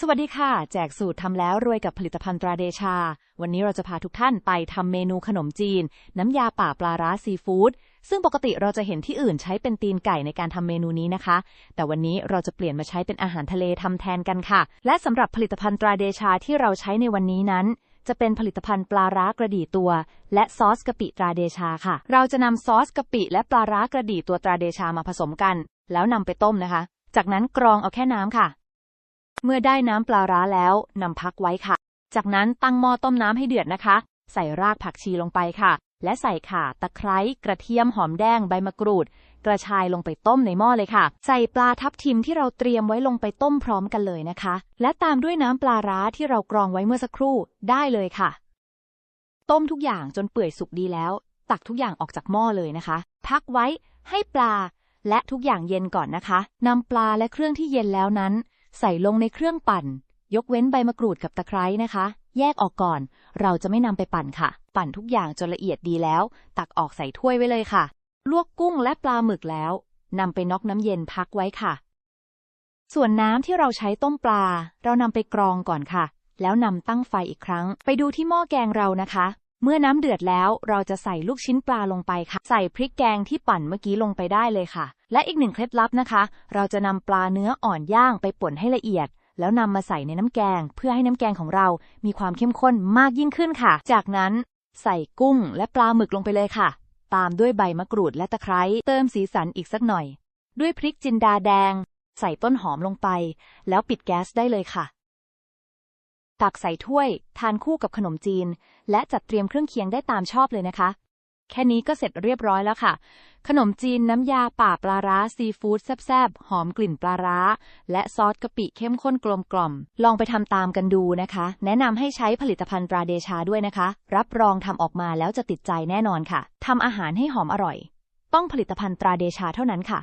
สวัสดีค่ะ แจกสูตรทำแล้วรวยกับผลิตภัณฑ์ตราเดชา วันนี้เราจะพาทุกท่านไปทำเมนูขนมจีน น้ำยาป่าปลาร้าซีฟู้ดซึ่งปกติเราจะเห็นที่อื่นใช้เป็นตีนไก่ในการทำเมนูนี้นะคะ แต่วันนี้เราจะเปลี่ยนมาใช้เป็นอาหารทะเลทำแทนกันค่ะ และสำหรับผลิตภัณฑ์ตราเดชาที่เราใช้ในวันนี้นั้นจะเป็นผลิตภัณฑ์ปลาร้ากระดี่ตัว และซอสกะปิตราเดชาค่ะ เราจะนำซอสกะปิและปลาร้ากระดี่ตัวตราเดชามาผสมกัน แล้วนำไปต้มนะคะ จากนั้นกรองเอาแค่น้ำค่ะ เมื่อได้น้ำปลาร้าแล้วนำพักไว้ค่ะ จากนั้นตั้งหม้อต้มน้ำให้เดือดนะคะ ใส่รากผักชีลงไปค่ะ และใส่ข่าตะไคร้กระเทียมหอมแดงใบมะกรูด กระชายลงไปต้มในหม้อเลยค่ะ ใส่ปลาทับทิมที่เราเตรียมไว้ลงไปต้มพร้อมกันเลยนะคะ และตามด้วยน้ำปลาร้าที่เรากรองไว้เมื่อสักครู่ได้เลยค่ะ ต้มทุกอย่างจนเปื่อยสุกดีแล้ว ตักทุกอย่างออกจากหม้อเลยนะคะ พักไว้ให้ปลาและทุกอย่างเย็นก่อนนะคะนำปลาและเครื่องที่เย็นแล้วนั้น ใส่ลงในเครื่องปั่น ยกเว้นใบมะกรูดกับตะไคร้นะคะ แยกออกก่อน เราจะไม่นำไปปั่นค่ะ ปั่นทุกอย่างจนละเอียดดีแล้ว ตักออกใส่ถ้วยไว้เลยค่ะ ลวกกุ้งและปลาหมึกแล้วนำไปน็อกน้ำเย็นพักไว้ค่ะ ส่วนน้ำที่เราใช้ต้มปลา เรานำไปกรองก่อนค่ะ แล้วนำตั้งไฟอีกครั้ง ไปดูที่หม้อแกงเรานะคะ เมื่อน้ำเดือดแล้วเราจะใส่ลูกชิ้นปลาลงไปค่ะ ใส่พริกแกงที่ปั่นเมื่อกี้ลงไปได้เลยค่ะ และอีกหนึ่งเคล็ดลับนะคะ เราจะนำปลาเนื้ออ่อนย่างไปป่นให้ละเอียด แล้วนำมาใส่ในน้ำแกง เพื่อให้น้ำแกงของเรามีความเข้มข้นมากยิ่งขึ้นค่ะ จากนั้นใส่กุ้งและปลาหมึกลงไปเลยค่ะ ตามด้วยใบมะกรูดและตะไคร้เติมสีสันอีกสักหน่อย ด้วยพริกจินดาแดง ใส่ต้นหอมลงไป แล้วปิดแก๊สได้เลยค่ะ ตักใส่ถ้วย ทานคู่กับขนมจีน และจัดเตรียมเครื่องเคียงได้ตามชอบเลยนะคะ แค่นี้ก็เสร็จเรียบร้อยแล้วค่ะ ขนมจีนน้ำยาป่าปลาร้าซีฟู้ดแซ่บๆ หอมกลิ่นปลาร้า และซอสกะปิเข้มข้นกลมกล่อม ลองไปทำตามกันดูนะคะ แนะนำให้ใช้ผลิตภัณฑ์ตราเดชาด้วยนะคะ รับรองทำออกมาแล้วจะติดใจแน่นอนค่ะทำอาหารให้หอมอร่อย ต้องผลิตภัณฑ์ตราเดชาเท่านั้นค่ะ